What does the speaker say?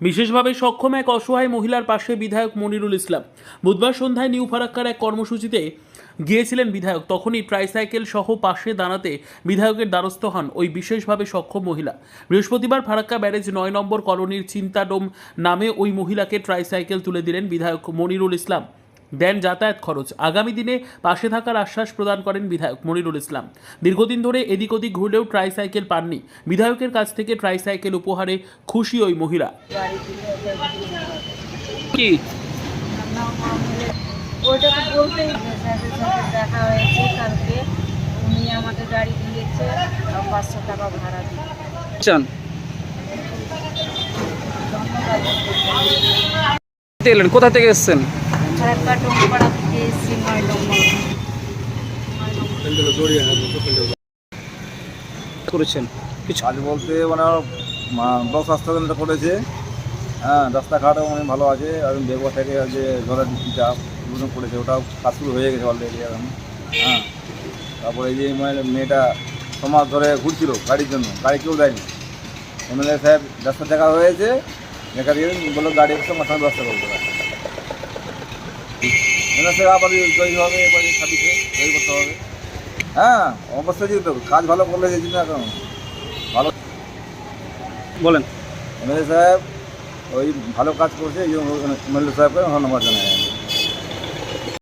বিশেষভাবে সক্ষম এক অসহায় মহিলার পাশে বিধায়ক মনিরুল ইসলাম। বুধবার সন্ধ্যায় নিউ ফারাক্কার এক কর্মসূচিতে গিয়েছিলেন বিধায়ক। তখনই ট্রাইসাইকেল সহ পাশে দাঁড়াতে বিধায়কের দ্বারস্থ হন ওই বিশেষভাবে সক্ষম মহিলা। বৃহস্পতিবার ফারাক্কা ব্যারেজ নয় নম্বর কলোনির চিন্তাডোম নামে ওই মহিলাকে ট্রাইসাইকেল তুলে দিলেন বিধায়ক মনিরুল ইসলাম। দেন যাতায়াত খরচ। আগামী দিনে পাশে থাকার আশ্বাস প্রদান করেন বিধায়ক মনিরুল ইসলাম। দীর্ঘদিন ধরে এদিক ওদিক ঘুরলেও ট্রাইসাইকেল পাননি। বিধায়কের কাছ থেকে ট্রাইসাইকেল উপহারে খুশি ওই মহিলা। গাড়ি দিলে ওটা দিয়ে কি? ওটা তো বলতেই স্যারের সাথে দেখা হয়েছে কালকে উনি আমাকে গাড়ি দিয়েছে পাঁচশো টাকা ভাড়া দিয়ে চান। ধন্যবাদ এলেন কোথা থেকে এসেছেন? থেকে এসেছি করেছেন। কিছু? কাজ বলতে মানে ব্লক স্বাস্থ্যকেন্দ্র করেছে। হ্যাঁ রাস্তাঘাটও অনেক ভালো আছে। এবং বেগুয়া থেকে যে জলের এগুলো করেছে। ওটাও কাজ শুরু হয়ে গেছে অলরেডি এখন। হ্যাঁ তারপরে এই যে মানে মেয়েটা সমাজ ধরে ঘুরছিল গাড়ির জন্য। গাড়ি কেউ দেয়নি। এমএলএ সাহেব রাস্তা দেখা হয়েছে। দেখা দিয়ে বলল গাড়ি এসে আমার ব্যবস্থা করতে হবে আবার জয়ী হবে এবার ছাব্বিশে জয়ী করতে হবে। হ্যাঁ অবশ্যই হবে কাজ ভালো করলে যে না কেন? ভালো বলেন। এমএলএ সাহেব ওই ভালো কাজ করছে এই জন্য এমএলএ সাহেবকে ধন্যবাদ জানাই।